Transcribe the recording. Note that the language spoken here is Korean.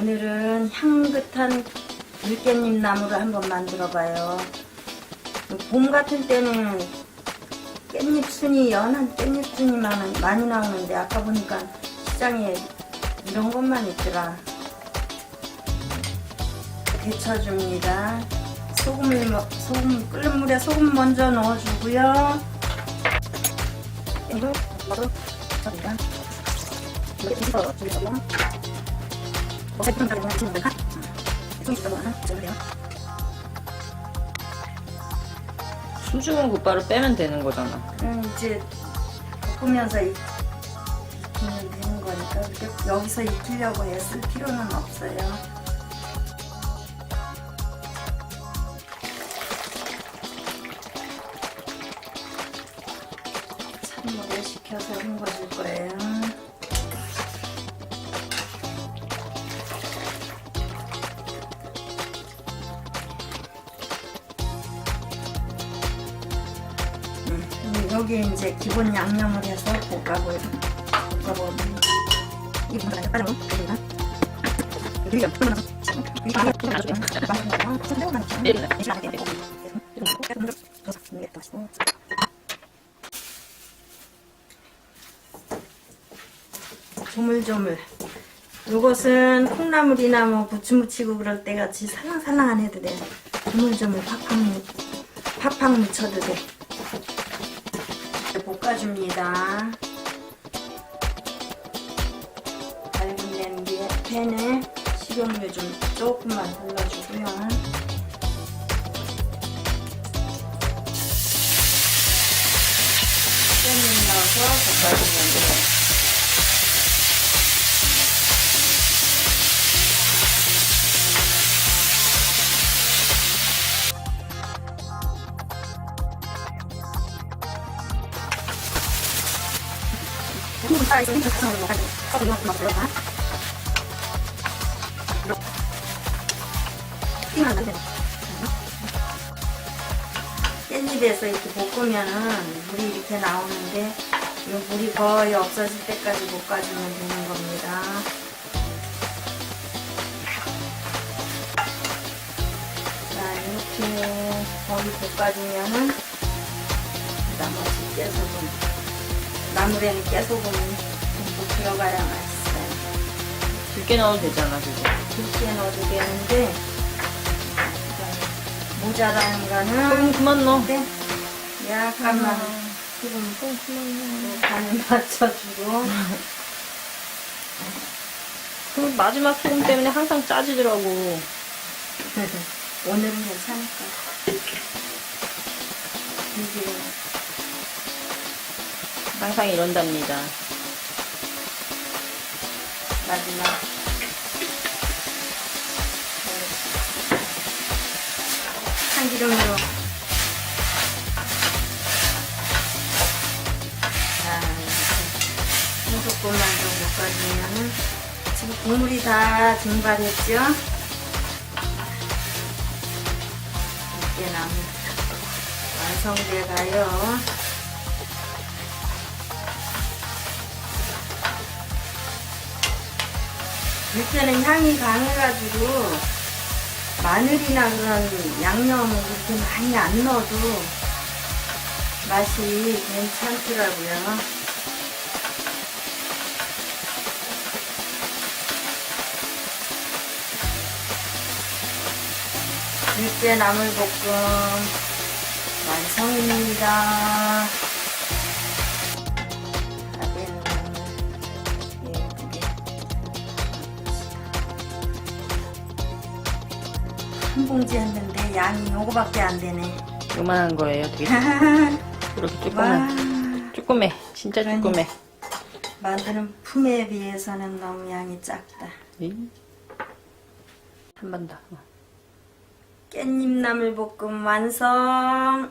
오늘은 향긋한 들깻잎 나무를 한번 만들어봐요. 봄 같은 때는 깻잎 순이 연한 깻잎 순이 많이, 나오는데 아까 보니까 시장에 이런 것만 있더라. 데쳐줍니다. 소금을 먹- 소금 끓는 물에 소금 먼저 넣어주고요. 이거. 저기가 이렇게 뒤집 어. 어차피 좀 다르면 지금? 좀 있어 하나 저래요. 수중은 곧바로 빼면 되는 거잖아. 음, 이제 볶으면서 익히면 되는 거니까 여기서 익히려고 애쓸 필요는 없어요. 찬물에 식혀서 헹궈줄 거예요. 여기 이제 기본 양념을 해서 볶아볼 볶아볼 네. 돼. 조물조물. 요것은 콩나물이나 뭐 부추 무치고 그럴 때 같이 살랑살랑한 해도 돼 조물조물 팍팍 무, 팍팍 묻혀도 돼 볶아줍니다. 밝은 냄비에 팬에 식용유 좀 조금만 둘러주고요. 깻잎 넣어서 볶아주면 돼요. 깻잎에서 이렇게 볶으면은 물이 이렇게 나오는데 이 물이 거의 없어질 때까지 볶아주면 되는 겁니다. 자 이렇게 거의 볶아주면은 나머지 깨소금 나물에는 깨소금이 듬뿍 들어가야 맛있어요. 굵게 넣어도 되잖아, 그거. 굵게 넣어도 되는데 모자라는 거는 그럼 그만 넣어. 네. 약간만 지금 간을 맞춰주고 그 마지막 소금 때문에 항상 짜지더라고. 오늘은 괜찮을까? 이게 항상 이런답니다. 마지막 참기름으로 자 이렇게 한 조금만 더 볶아주면은 지금 국물이 다 증발했죠? 이렇게 나면 완성돼 가요. 이때는 향이 강해가지고 마늘이나 그런 양념을 그렇게 많이 안 넣어도 맛이 괜찮더라고요. 들깨 나물볶음 완성입니다. 한 봉지 했는데 양이 요거밖에 안 되네. 요만한 거예요, 되게. 그렇게 와, 조그만. 조그매. 진짜 그러니. 조그매. 만드는 품에 비해서는 너무 양이 작다. 한번 더. 어. 깻잎 나물볶음 완성.